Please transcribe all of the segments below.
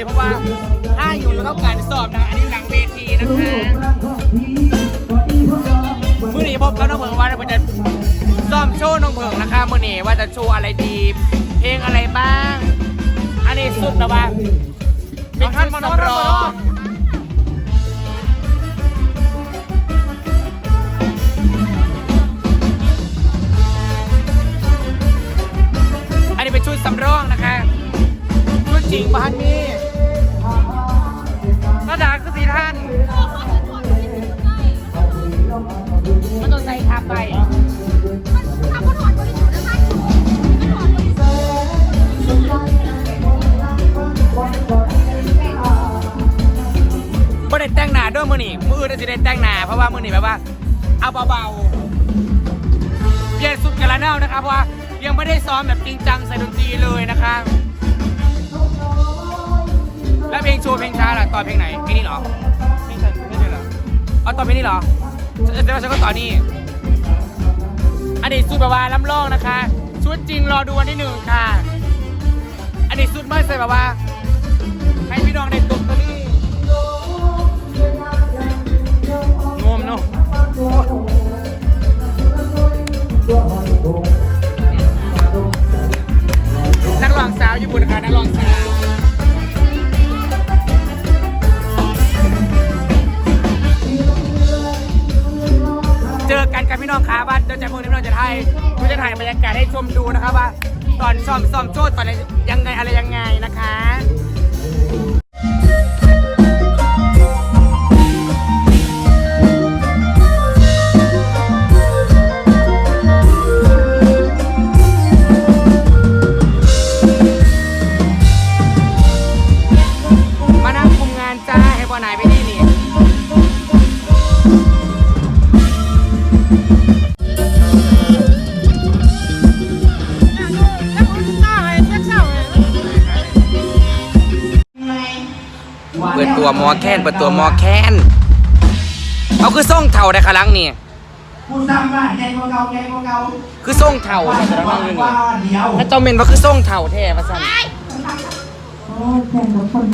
โชว์มื่อนี้เพราะว่าถ้าอยู่แล้วก็การสอบนะอันนี้หลังเวทีนะคะมื่อนี้พบกับน้องเพิงว่าเราจะซ้อมโชว์น้องเพิงนะคะมื่อนี้ว่าจะโชว์อะไรดี เพลงอะไรบ้าง อันนี้สุดนะว่าเป็นขั้นสำรอง นี่มือจะได้แต่งหน้าเพราะว่ามือนี่แบบว่าเอาเบาๆเปลี่ยนสุดกันแล้วนะครับเพราะว่ายังไม่ได้ซ้อมแบบจริงจังใส่ดนตรีเลยนะคะ แล้วเพลงโชว์เพลงช้าล่ะต่อเพลงไหนเพลงนี้เหรอเพลงช้าไม่ใช่เหรอเอาต่อเพลงนี้เหรอจะจะฉันก็ต่อนี่อันนี้สุดแบบว่าล้ำลองนะคะชุดจริงรอดูวันที่หนึ่งค่ะ อันนี้สุดไม่ใส่แบบว่าให้พี่น้องได้ตุกตัวนี้ นักร้องสาวอยู่บนะคะนักร้องสาวเจอกันกับพี่น้องขาบ้าเดี๋ยวจะพวกนี้พี่น้องจะถ่ายเราจะถ่ายบรรยากาศให้ชมดูนะครับว่า ตอนซ้อมซ้อมโชว์ตอนอะไรยังไงอะไรยังไงนะคะ ตัวมอแคนเปิดตัวมอแคนเอาคือส่งเท่าได้ครั้งนี่กูซ้ำว่าใหญ่กว่าเก่าใหญ่กว่าเก่าคือส่งเท่าแต่ละว่านั่งอยู่ว่านี่เดียวถ้าเจ้าเมนว่าคือส่งเท่าแท้มาสั่น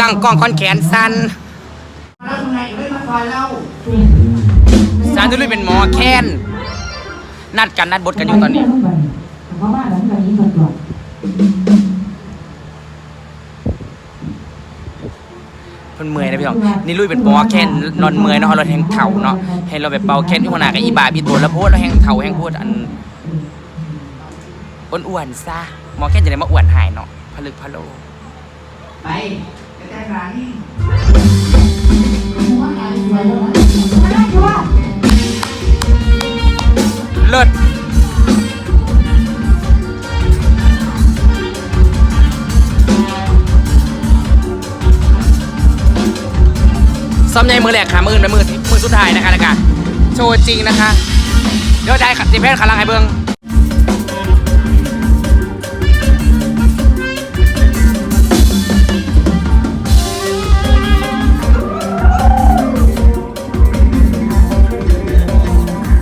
ตั้งกล้องคอนแขนสั้นแล้วทำไงอยู่ได้มาคอยเล่าสารทุลุยเป็นหมอแคนนัดกันนัดบทกันอยู่ตอนนี้ เพราะว่าหลังจากนี้ มันเพิ่นเมื่อยนะพี่น้องนี่ลุยเป็นหมอแคนนอนเมื่อยเนาะเราแหงเท่าเนาะให้เราแบบเป่าแคนที่หัวหน้ากับอีบาบีตัวแล้วโพดแล้วแหงเท่าแหงโพดอันอ้วนๆซะหมอแคนจะได้มาอ้วนหายเนาะผลึกพะโลไปจะแต่งงานนี่เลิศ ซ้อมใหญ่มือแรกขามืออื่นไปมือมือสุดท้ายนะคะนะคะโชว์จริงนะคะ เดี๋ยวได้สิแพทย์ขาลังไอ้เบิง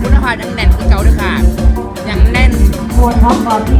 คุณภาพยังแน่นคือเก่าด้วยค่ะยังแน่นโคนท้องก่อน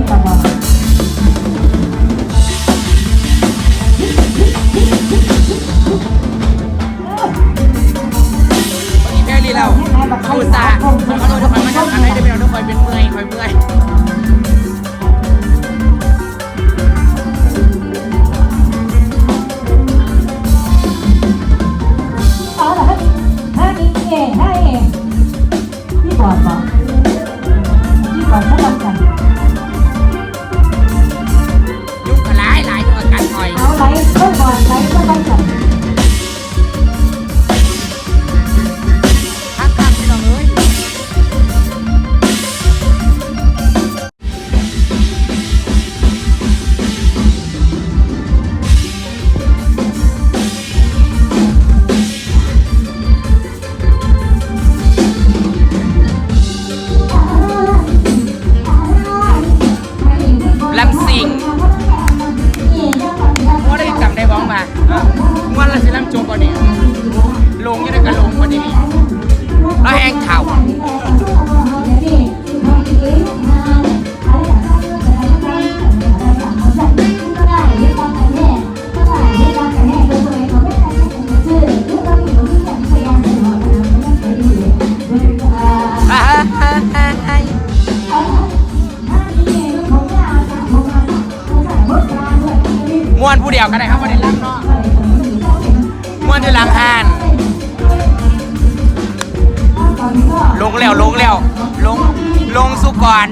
ลงสุก่อน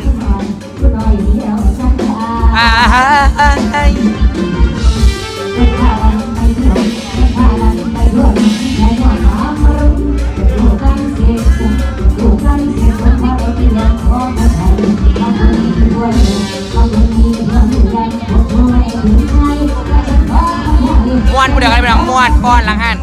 อ่าฮะม้วนผู้เดียวกันเป็นม้วนป้อนหลังหัน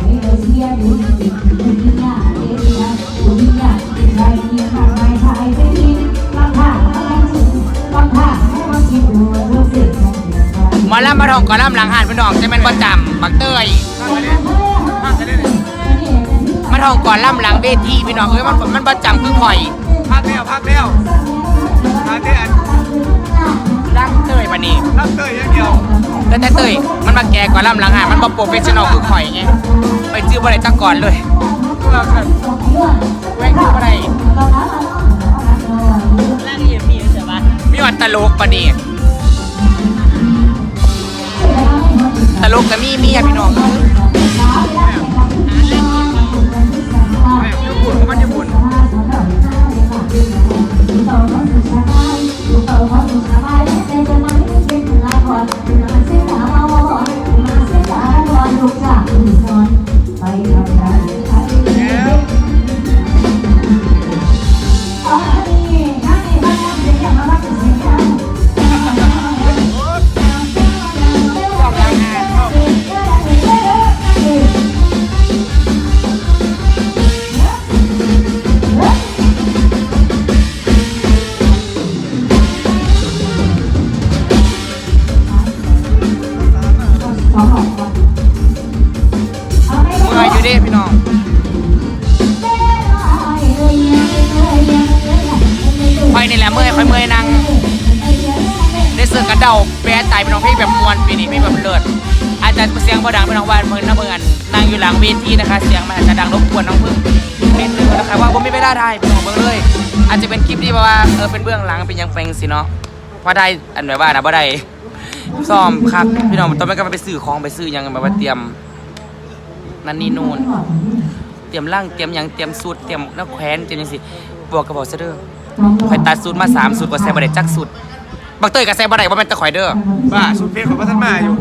องก็ล่ำหลังหานพี่น้องจะเป็นประจำบักเตยมันทองก่อนล่ำหลังเวทีพี่น้องเอ้ยมันมันประจำคือข่อยพักดียวพักดียวพักดียวล่ำเตยปะนี่ล่ำเตยอย่างเดียวแต่แต่เตยมันมาแก่ก่อนล่ำหลังหานมันบอกโปรเฟชชั่นอลคือข่อยไงไปจื้อบ่ได้ตั้งก่อนเลยเราแบบแวงจื้อบ่ได้ร่างหอียมีใช่ปะมีวันตลกปะนี่ จ้ะพี่น้อง เดาแปรตายเป็นน้องเพลงแบบมวลปีนี้ไม่แบบเลิศอาจจะเสียงพอดังเป็นน้องวานเมืองนะเมือนนั่งอยู่หลังเวทีนะคะ เสียงมันอาจจะดังรบกวนน้องเพึ่งนิดนึงนะคะว่าผมไม่ไปได้ได้เป็นของเมืองเลย อาจจะเป็นคลิปที่แบบว่าเออเป็นเบื้องหลังเป็นยังแปลงสิเนาะพอได้อันไหนว่านะพอได้ซ่อมครับพี่น้องตอนแรกก็ไปซื้อของไปซื้อยังแบบว่าเตรียมนั่นนี่นู่นเตรียมร่างเตรียมยังเตรียมสูตรเตรียมนักแขวนเตรียมยังสิบวกกระเป๋าเสื้อคอยตัดสูตรมาสามสูตรกว่าใส่บรจักสูตร บักเตยกับไซบะไรว่าเป็นตะข่อยเด้อบ้าสุดเพลงของพระท่านมาอยู่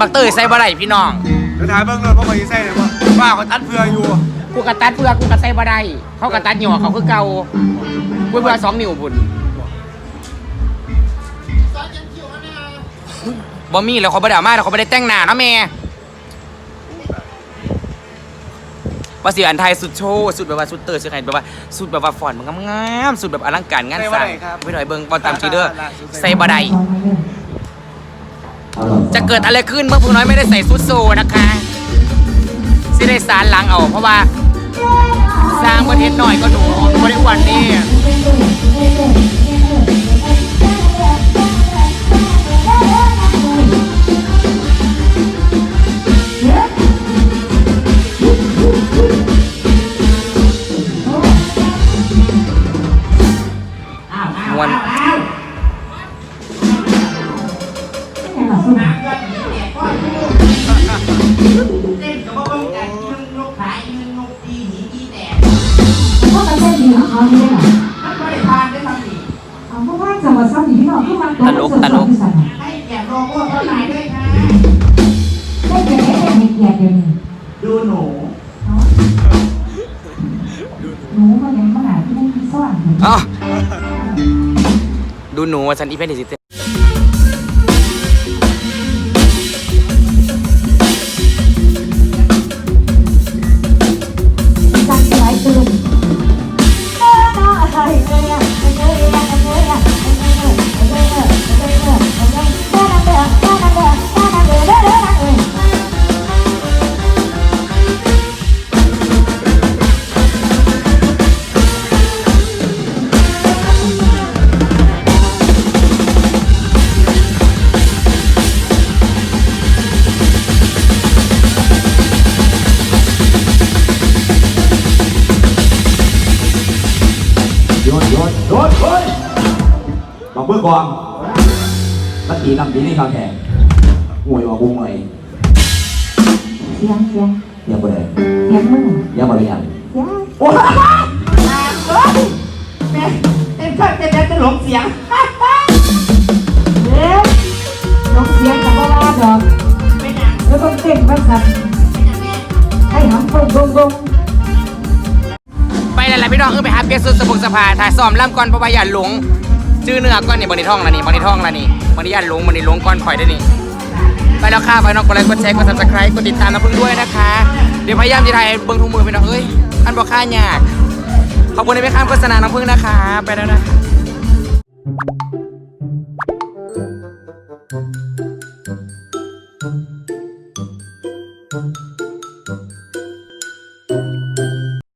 บักเตยไซบะไรพี่น้องเดี๋ยวถามเบิ้งเลยเพราะว่าจะใส่ไหนี้ยงว่าเขาตัดเพื่ออยู่กูกระตัดเพื่อกูกระไซบะไรเขากระตัดหยอกเขาคือเก่ากูเพื่อสองนิ้วบุญบ่มีแล้วเขาบ่ได้เมาแล้วเขาไม่ได้แต่งหน้าเนาะแม่ ว่าเสีอันไทยสุดโชว์สุดแบบว่าสุดเตอร์สุดไงแบบว่าสุดแบบว่าฟอนต์มันงามสุดแบบอลังการงานสร้างไม่หน่อยเบิ้งบอลตามชีเดอร์ใส่บะไดจะเกิดอะไรขึ้นเมื่อผู้น้อยไม่ได้ใส่สุดโซนะคะสิได้สารหลังเอาเพราะว่าสร้างประเทศหน่อยก็หนูบริวันนี่ หาเงินหนีแดกก็รู้เต้นกับว่าเบิ่งกันยืนลูกขายยืนลูกตีหนีอีแดกพ่จะแจ้ดีนะเอาเนี่ยมันก็ได้ทานได้ทำดีเอาเพราะว่าจังหวัดซ้ำดีพี่น้องขึ้นมาตัวเสริมความพิสัให้แก่ลโก้เขาหลายด้วยค่ะได้แก่แก่ใหเกียรติเดี๋ยวนี้ดูหนูหนูมันยังมาหาที่ได้ซ่างอ๋อดูหนูว่าฉันอีเพนดิสิเต ลองเบิกก่อนมันตีลำตีนี่เขาแทงหวยออกวงหน่อยเสียงเสียงยังบ่ได้เสียงมึงยังบ่ได้ยังเสียงโอ้ยตามเลยแม่เต้นชอบเต้นแล้วจะหลงเสียงเอ๊ะน้องเสียงกับว่าดอกไม่นานแล้วต้องเต้นบ้างสันไม่นานแม่ให้หำกงกงกงไปแล้วล่ะพี่น้องเออไปหาเปียสุดสะบงสะพาถ่ายซ้อมล่ำก่อนเพราะว่าอย่าหลง ซื้อเนื้อก้อนนี่บริท่องละนี่บริท่องละนี่บริย่านลงบริลงก้อนข่อยได้นี่ไปแล้วค่ะไปน้องกดไลค์กดแชร์กดซับสไครต์กดติดตามน้ำพึ่งด้วยนะคะ เดี๋ยวพยายามจะถ่ายเบิ้งทุกมือไปน้องเอ้ยอันบอกค่ายากขอบคุณที่ไปข้ามโฆษณาน้ำพึ่งนะคะ ไปแล้วนะ